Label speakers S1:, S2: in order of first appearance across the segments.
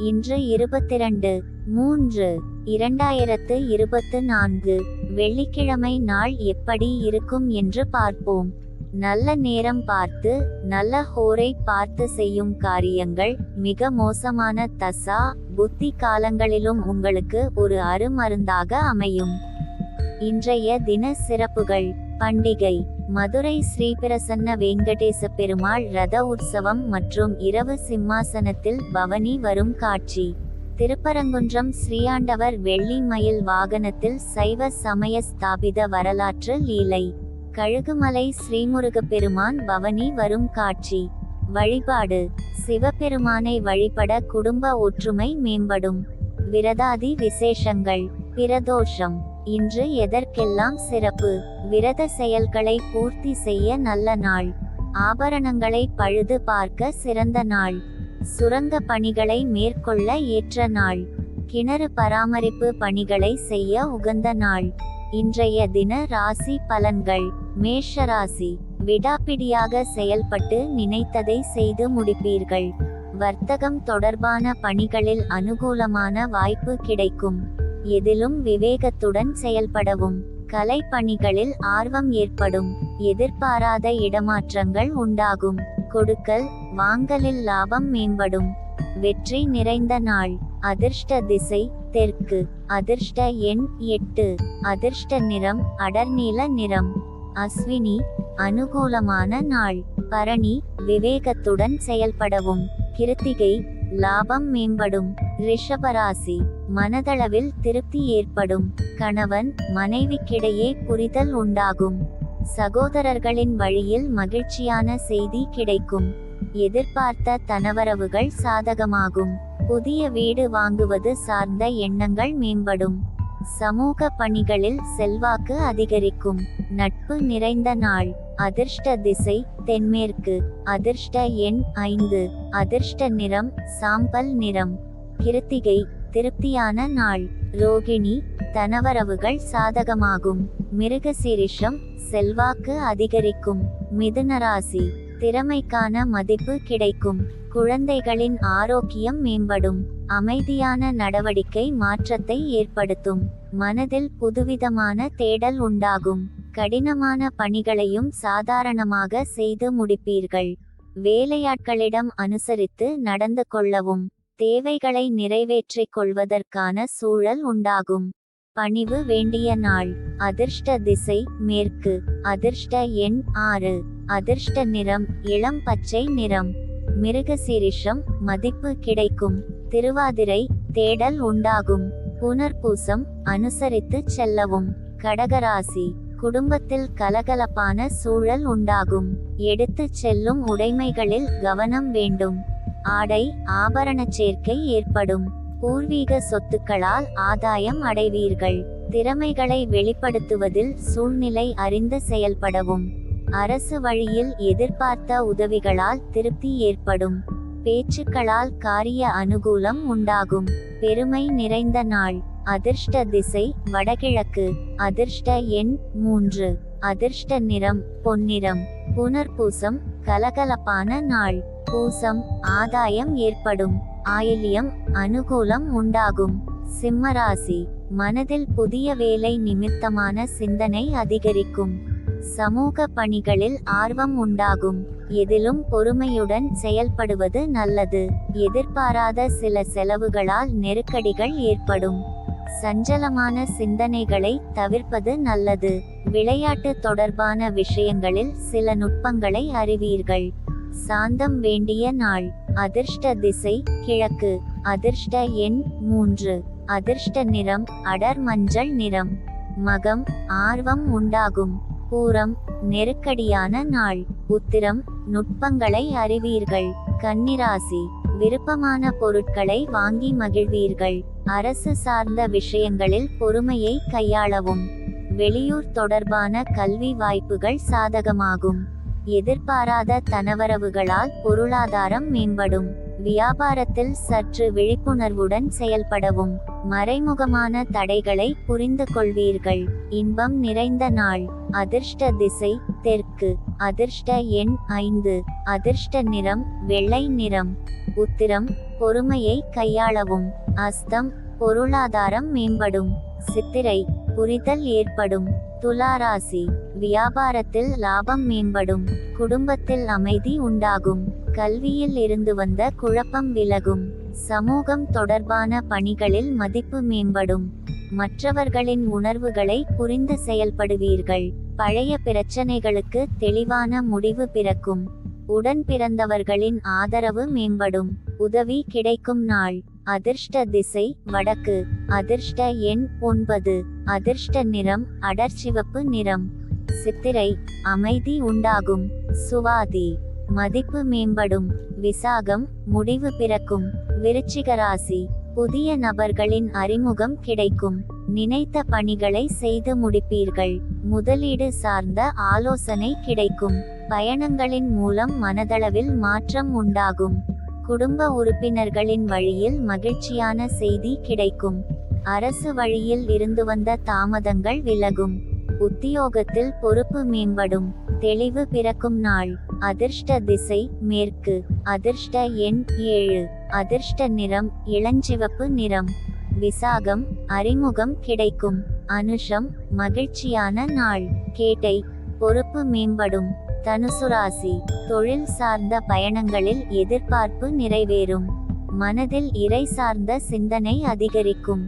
S1: இன்று இருபத்திரண்டு மூன்று இரண்டாயிரத்து இருபத்து நான்கு வெள்ளிக்கிழமை நாள் எப்படி இருக்கும் என்று பார்ப்போம். நல்ல நேரம் பார்த்து நல்ல ஹோரை பார்த்து செய்யும் காரியங்கள் மிக மோசமான தசா புத்தி காலங்களிலும் உங்களுக்கு ஒரு அருமருந்தாக அமையும். இன்றைய தின சிறப்புகள் பண்டிகை. மதுரை ஸ்ரீபிரசன்ன வெங்கடேச பெருமாள் ரத உற்சவம் மற்றும் இரவு சிம்மாசனத்தில் பவனி வரும் காட்சி. திருப்பரங்குன்றம் ஸ்ரீயாண்டவர் வெள்ளி மயில் வாகனத்தில் சைவ சமய ஸ்தாபித வரலாற்று லீலை. கழுகுமலை ஸ்ரீமுருகப் பெருமான் பவனி வரும் காட்சி. வழிபாடு. சிவபெருமானை வழிபட குடும்ப ஒற்றுமை மேம்படும். விரதாதி விசேஷங்கள். பிரதோஷம். இன்று எதற்கெல்லாம் சிறப்பு விரத செயல்களை பூர்த்தி செய்ய நல்ல நாள் ஆபரணங்களை பழுது பார்க்க சிறந்த நாள் சுரங்க பணிகளை மேற்கொள்ள ஏற்ற நாள் கிணறு பராமரிப்பு பணிகளை செய்ய உகந்த நாள் இன்றைய தின ராசி பலன்கள் மேஷ ராசி விடாப்பிடியாக செயல்பட்டு நினைத்ததை செய்து முடிப்பீர்கள் வர்த்தகம் தொடர்பான பணிகளில் அனுகூலமான வாய்ப்பு கிடைக்கும். எதிலும் விவேகத்துடன் செயல்படவும். கலை பணிகளில் ஆர்வம் ஏற்படும். எதிர்பாராத இடமாற்றங்கள் உண்டாகும். கொடுக்கல் வாங்கலில் லாபம் மேம்படும். வெற்றி நிறைந்த நாள். அதிர்ஷ்ட திசை தெற்கு. அதிர்ஷ்ட எண் எட்டு. அதிர்ஷ்ட நிறம் அடர்நீல நிறம். அஸ்வினி அனுகூலமான நாள். பரணி விவேகத்துடன் செயல்படவும். கிருத்திகை லாபம் மேம்படும். ரிஷபராசி மனதளவில் திருப்தி ஏற்படும். கணவன் மனைவிக்கிடையே புரிதல் உண்டாகும். சகோதரர்களின் வழியில் மகிழ்ச்சியான செய்தி கிடைக்கும். எதிர்பார்த்த தனவரவுகள் சாதகமாகும். புதிய வீடு வாங்குவது சார்ந்த எண்ணங்கள் மேம்படும். சமூக பணிகளில் செல்வாக்கு அதிகரிக்கும். நட்பு நிறைந்த நாள். அதிர்ஷ்ட திசை தென்மேற்கு. அதிர்ஷ்ட எண் ஐந்து. அதிர்ஷ்ட நிறம் சாம்பல் நிறம். கிருத்திகை திருப்தியான நாள். ரோகிணி தனவரவுகள் சாதகமாகும். மிருகசீரிஷம் செல்வாக்கு அதிகரிக்கும். மிதுனராசி திறமைக்கான மதிப்பு கிடைக்கும். குழந்தைகளின் ஆரோக்கியம் மேம்படும். அமைதியான நடவடிக்கை மாற்றத்தை ஏற்படுத்தும். மனதில் புதுவிதமான தேடல் உண்டாகும். கடினமான பணிகளையும் சாதாரணமாக செய்து முடிப்பீர்கள். வேலையாட்களிடம் அனுசரித்து நடந்து கொள்ளவும். தேவைகளை நிறைவேற்றிக் கொள்வதற்கான சூழல் உண்டாகும். பணிவு வேண்டிய நாள். அதிர்ஷ்ட திசை மேற்கு. அதிர்ஷ்ட எண் ஆறு. அதிர்ஷ்ட நிறம் இளம் பச்சை நிறம். மிருகசீரிஷம் மதிப்பு கிடைக்கும். திருவாதிரை தேடல் உண்டாகும். புனர்பூசம் அனுசரித்து செல்லவும். கடகராசி. குடும்பத்தில் கலகலப்பான சூழல் உண்டாகும். எடுத்துச் செல்லும் உடைமைகளில் கவனம் வேண்டும். ஆடை ஆபரண சேர்க்கை ஏற்படும். பூர்வீக சொத்துக்களால் ஆதாயம் அடைவீர்கள். திறமைகளை வெளிப்படுத்துவதில் சூழ்நிலை அறிந்து செயல்படவும். அரசு வழியில் எதிர்பார்த்த உதவிகளால் திருப்தி ஏற்படும். பேச்சுக்களால் காரிய அனுகூலம் உண்டாகும். பெருமை நிறைந்த நாள். அதிர்ஷ்ட திசை வடகிழக்கு. அதிர்ஷ்ட எண் மூன்று. அதிர்ஷ்ட நிறம் பொன்னிறம். புனர்பூசம் கலகலப்பான நாள். பூசம் ஆதாயம் ஏற்படும். ஆயில்யம் அனுகூலம் உண்டாகும். சிம்மராசி மனதில் புதிய வேலை நிமித்தமான சிந்தனை அதிகரிக்கும். சமூக பணிகளில் ஆர்வம் உண்டாகும். எதிலும் பொறுமையுடன் செயல்படுவது நல்லது. எதிர்பாராத சில செலவுகளால் நெருக்கடிகள் ஏற்படும். சஞ்சலமான சிந்தனைகளை தவிர்ப்பது நல்லது. விளையாட்டு தொடர்பான விஷயங்களில் சில நுட்பங்களை அறிவீர்கள். சாந்தம் வேண்டிய நாள். அதிர்ஷ்ட திசை கிழக்கு. அதிர்ஷ்ட எண் மூன்று. அதிர்ஷ்ட நிறம் அடர் மஞ்சள் நிறம். மகம் ஆர்வம் உண்டாகும். பூரம் நெருக்கடியான நாள். உத்திரம் நுட்பங்களை அறிவீர்கள். கன்னிராசி விருப்பமான பொருட்களை வாங்கி மகிழ்வீர்கள். அரசு சார்ந்த விஷயங்களில் பொறுமையை கையாளவும். வெளியூர் தொடர்பான கல்வி வாய்ப்புகள் சாதகமாகும். எதிர்பாராத தனவரவுகளால் பொருளாதாரம் மேம்படும். வியாபாரத்தில் சற்று விழிப்புணர்வுடன் செயல்படவும். மறைமுகமான தடைகளை புரிந்து கொள்வீர்கள். இன்பம் நிறைந்த நாள். அதிர்ஷ்ட திசை தெற்கு. அதிர்ஷ்ட எண் ஐந்து. அதிர்ஷ்ட நிறம் வெள்ளை நிறம். உத்திரம் பொறுமையை கையாளவும். அஸ்தம் பொருளாதாரம் மேம்படும். சித்திரை புரிதல் ஏற்படும். துலாராசி வியாபாரத்தில் லாபம் மேம்படும். குடும்பத்தில் அமைதி உண்டாகும். கல்வியில் இருந்து வந்த குழப்பம் விலகும். சமூகம் தொடர்பான பணிகளில் மதிப்பு மேம்படும். மற்றவர்களின் உணர்வுகளை புரிந்து செயல்படுவீர்கள். பழைய பிரச்சனைகளுக்கு தெளிவான முடிவு பிறக்கும். உடன் பிறந்தவர்களின் ஆதரவு மேம்படும். உதவி கிடைக்கும் நாள். அதிர்ஷ்ட திசை வடக்கு. அதிர்ஷ்ட எண் ஒன்பது. அதிர்ஷ்ட நிறம் அடர்சிவப்பு நிறம். சித்திரை அமைதி உண்டாகும். சுவாதி மதிப்பு மேம்படும். விசாகம் முடிவு பிறக்கும். விருச்சிகராசி புதிய நபர்களின் அறிமுகம் கிடைக்கும். நினைத்த பணிகளை செய்து முடிப்பீர்கள். முதலீடு சார்ந்த ஆலோசனை கிடைக்கும். பயணங்களின் மூலம் மனதளவில் மாற்றம் உண்டாகும். குடும்ப உறுப்பினர்களின் வழியில் மகிழ்ச்சியான செய்தி கிடைக்கும். அரசு வழியில் இருந்து வந்த தாமதங்கள் விலகும். உத்தியோகத்தில் பொறுப்பு மேம்படும். தெளிவு பிறக்கும் நாள். அதிர்ஷ்ட திசை மேற்கு. அதிர்ஷ்ட எண் ஏழு. அதிர்ஷ்ட நிறம் இளஞ்சிவப்பு நிறம். விசாகம் அறிமுகம் கிடைக்கும். அனுஷம் மகிழ்ச்சியான நாள். கேட்டை பொறுப்பு மேம்படும். தனுசு ராசி தொழில் சார்ந்த பயணங்களில் எதிர்பார்ப்பு நிறைவேறும். மனதில் இறை சார்ந்த சிந்தனை அதிகரிக்கும்.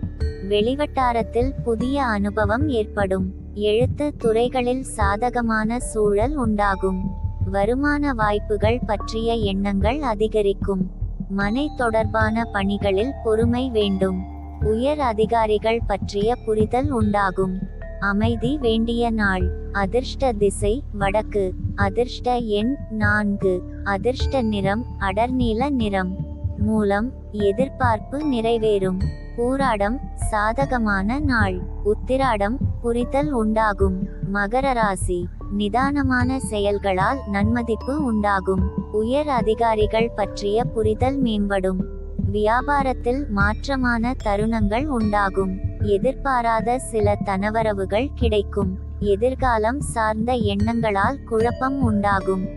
S1: வெளிவட்டாரத்தில் புதிய அனுபவம் ஏற்படும். எழுத்து துறைகளில் சாதகமான சூழல் உண்டாகும். வருமான வாய்ப்புகள் பற்றிய எண்ணங்கள் அதிகரிக்கும். மனை தொடர்பான பணிகளில் பொறுமை வேண்டும். உயர் அதிகாரிகள் பற்றிய புரிதல் உண்டாகும். அமைதி வேண்டிய நாள். அதிர்ஷ்ட திசை வடக்கு. அதிர்ஷ்ட எண் நான்கு. அதிர்ஷ்ட நிறம் அடர்நீல நிறம். மூலம் எதிர்பார்ப்பு நிறைவேறும். பூராடம் சாதகமான நாள். உத்திராடம் புரிதல் உண்டாகும். மகர ராசி. நிதானமான செயல்களால் நன்மதிப்பு உண்டாகும். உயர் அதிகாரிகள் பற்றிய புரிதல் மேம்படும். வியாபாரத்தில் மாற்றமான தருணங்கள் உண்டாகும். எதிர்பாராத சில தனவரவுகள் கிடைக்கும். எதிர்காலம் சார்ந்த எண்ணங்களால் குழப்பம் உண்டாகும்.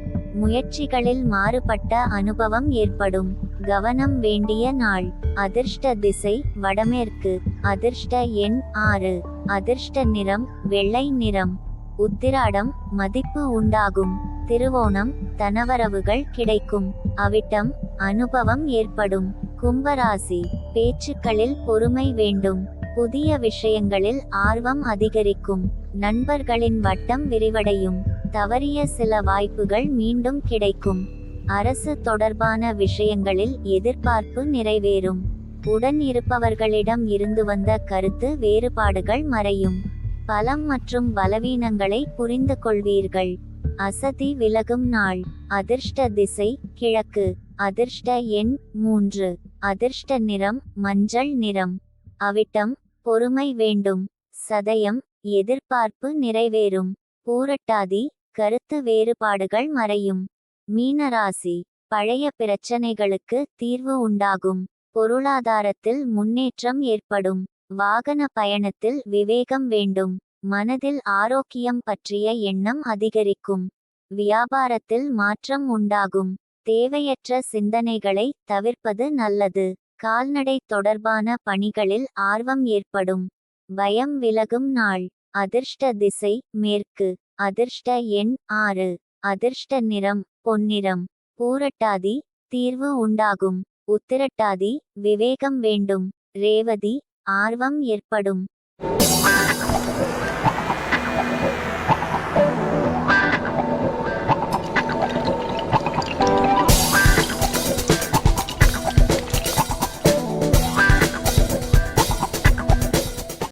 S1: முயற்சிகளில் மாறுபட்ட அனுபவம் ஏற்படும். கவனம் வேண்டிய நாள். அதிர்ஷ்ட திசை வடமேற்கு. அதிர்ஷ்ட எண் ஆறு. அதிர்ஷ்ட நிறம் வெள்ளை நிறம். உத்திராடம் மதிப்பு உண்டாகும். திருவோணம் தனவரவுகள் கிடைக்கும். அவிட்டம் அனுபவம் ஏற்படும். கும்பராசி. பேச்சுக்களில் பொறுமை வேண்டும். புதிய விஷயங்களில் ஆர்வம் அதிகரிக்கும். நண்பர்களின் வட்டம் விரிவடையும். தவறிய சில வாய்ப்புகள் மீண்டும் கிடைக்கும். அரசு தொடர்பான விஷயங்களில் எதிர்பார்ப்பு நிறைவேறும். உடன் இருப்பவர்களிடம் இருந்து வந்த கருத்து வேறுபாடுகள் மறையும். பலம் மற்றும் பலவீனங்களை புரிந்து கொள்வீர்கள். அசதி விலகும் நாள். அதிர்ஷ்ட திசை கிழக்கு. அதிர்ஷ்ட எண் மூன்று. அதிர்ஷ்ட நிறம் மஞ்சள் நிறம். அவிட்டம் பொறுமை வேண்டும். சதயம் எதிர்பார்ப்பு நிறைவேறும். பூரட்டாதி கருத்து வேறுபாடுகள் மறையும். மீனராசி பழைய பிரச்சனைகளுக்கு தீர்வு உண்டாகும். பொருளாதாரத்தில் முன்னேற்றம் ஏற்படும். வாகன பயணத்தில் விவேகம் வேண்டும். மனதில் ஆரோக்கியம் பற்றிய எண்ணம் அதிகரிக்கும். வியாபாரத்தில் மாற்றம் உண்டாகும். தேவையற்ற சிந்தனைகளை தவிர்ப்பது நல்லது. கால்நடை தொடர்பான பணிகளில் ஆர்வம் ஏற்படும். பயம் விலகும் நாள். அதிர்ஷ்ட திசை மேற்கு. அதிர்ஷ்ட எண் ஆறு. அதிர்ஷ்ட நிறம் பொன்னிறம். பூரட்டாதி தீர்வு உண்டாகும். உத்திரட்டாதி விவேகம் வேண்டும். ரேவதி ஆர்வம் ஏற்படும்.